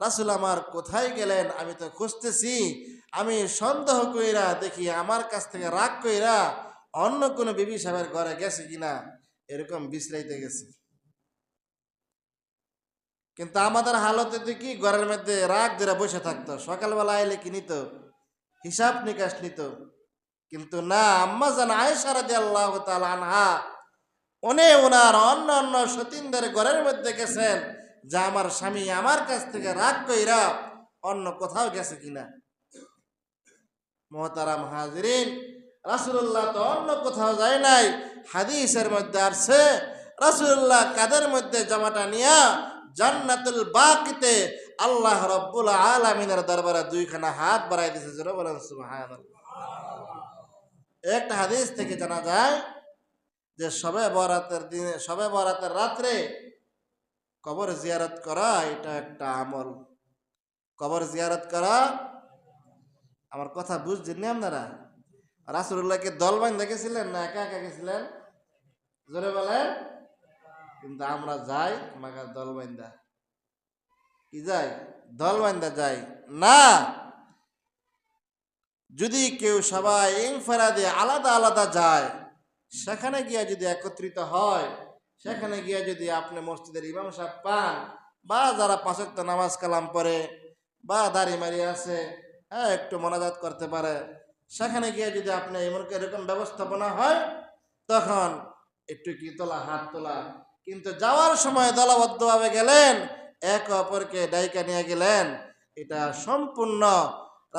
রাসুল আমার কোথায় গেলেন? আমি তো খুঁজতেছি। আমি সন্দেহ কইরা দেখি আমার কাছ থেকে রাগ কইরা অন্য কোনো বিবি সাহেবের ঘরে গেছে কিনা। এরকম বিশ্রাইতে গেছে। কিন্তু আমাদের হালতে তো কি ঘরের মধ্যে রাগ ধরে বসে থাকতো। সকালবেলা আইলে কি নিত? হিসাব নিকাশ নিত। কিন্তু না, আম্মা জান আয়েশা রাদি আল্লাহ আনহা, উনি ওনার অন্য অন্য সতীনদের ঘরের মধ্যে গেছেন। যা আমার স্বামী আমার কাছ থেকে রাগ কইরা অন্য কোথাও গেছে কিনা। মহতারাম হাজরিন রাসুল্লাহ তো অন্য কোথাও যায় নাই। হাদিসের মধ্যে আসছে রাসুল্লাহ কাদের মধ্যে জামাটা নিয়া জান্নাতুল বাকিতে আল্লাহ রব্বুল আলমিনের দরবারে দুইখানা হাত বাড়াই দিছে, জোরে বলেন সুবহানাল্লাহ। একটা হাদিস থেকে জানা যায় যে সবে বরাতের দিনে, সবে বরাতের রাত্রে কবর জিয়ারত করা, এটা একটা আমল। কবর জিয়ারত করা, আমার কথা বুঝছেন নি আপনারা? রাসুল্লাহকে দল বান্ধা গেছিলেন না একা একা গেছিলেন? জোরে বলেন। কিন্তু আমরা যাই, আমাকে দল বান্ধা কি যাই? দল বান্ধা যাই। না! যদি কেউ সবাই ইনফারাদে আলাদা আলাদা যায়, সেখানে গিয়া যদি একত্রিত হয় সেখানে গিয়ে যদি আপনি মসজিদের ইমাম সাহেব পান, বা যারা পাঁচক্ত নামাজ কালাম পড়ে, বা দাড়ি মারি আছে হ্যাঁ একটু মনাজাত করতে পারে, সেখানে গিয়ে যদি আপনি এমন এরকম ব্যবস্থাপনা হয়, তখন একটু কি তোলা, হাত তোলা। কিন্তু যাওয়ার সময় দলবদ্ধভাবে গেলেন, এক অপরকে ডাইকা নিয়ে গেলেন, এটা সম্পূর্ণ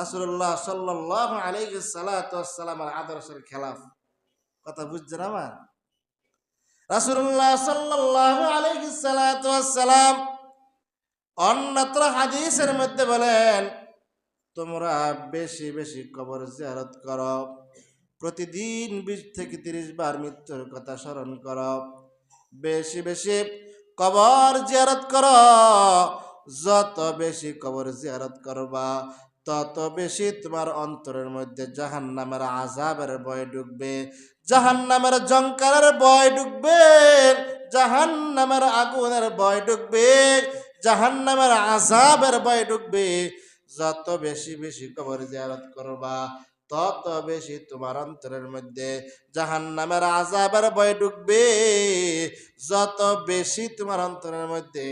রাসুল্লাহ সাল্লাহ আলী সালাতামের আদর্শের খেলাফ। কথা বুঝছেন আমার? রাসুল্লাহ সাল্লাহ আলী অন্যত্র হাদিসের মধ্যে বলেন, তোমরা বেশি বেশি কবর জিয়ারত করো। প্রতিদিন বিশ থেকে তিরিশ বার মৃত্যুর কথা স্মরণ করো। বেশি বেশি কবর জিয়ারত করো। যত বেশি কবর জিয়ারত করবা তত বেশি তোমার অন্তরের মধ্যে জাহান নামের আজাবের বয় ঢুকবে জাহান নামের জঙ্কারের বয় ঢুকবে জাহান নামের আগুনের বয় ঢুকবে জাহান নামের আজাবের বয় ঢুকবে। যত বেশি বেশি কবর জিয়ারত করবা, তত বেশি তোমার অন্তরের মধ্যে জাহান নামের আজাবের বয় ঢুকবে। যত বেশি তোমার অন্তরের মধ্যে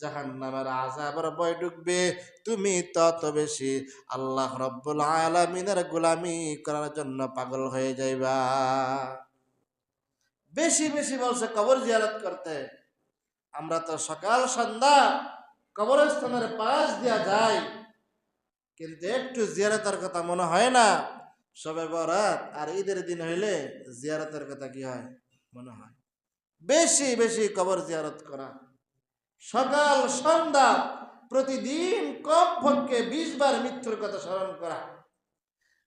জাহান নামের আজাবের বয় ঢুকবে। তুমি তত বেশি আল্লাহ রব্বুল আলমিনের গোলামি করার জন্য পাগল হয়ে যাইবা। বেশি বেশি বলছে কবর জিয়ারত করতে। আমরা তো সকাল, সন্ধ্যা কবরস্থানের পাশ দিয়া যাই। কিন্তু একটু জিয়ারতের কথা মনে হয় না সবে বরাত আর ঈদের দিন হইলে জিয়ারতের কথা কি হয়? মনে হয়। বেশি বেশি কবর জিয়ারত করা। সকাল, সন্ধ্যা, প্রতিদিন কমপক্ষে বিশ বার মৃত্যুর কথা স্মরণ করা।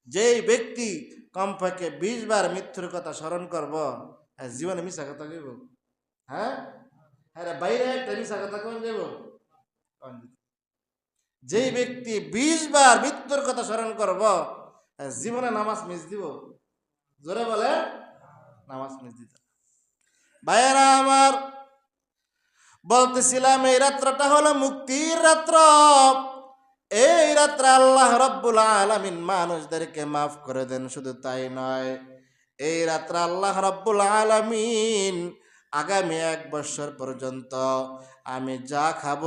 যেই ব্যক্তি কমপক্ষে বিশ বার মৃত্যুর কথা স্মরণ করব জীবনে মিশা কথা কইব। হ্যাঁ? হ্যাঁ বাইরে একটা মিশা কথা কোন যাব যেই ব্যক্তি বিশ বার মৃত্যুর কথা স্মরণ করব জীবনে নামাজ মিস দিব। জোরে বলে নামাজ মিস দিত ভাইয়েরা আমার বলতেছিলাম, এই রাত্রটা হলো মুক্তির রাত্র। এই রাত্রে আল্লাহ রব্বুল আলমিন মানুষদেরকে মাফ করে দেন, শুধু তাই নয়, এই রাত্রে আল্লাহ রব্বুল আলমিন আগামী এক বছর পর্যন্ত আমি যা খাব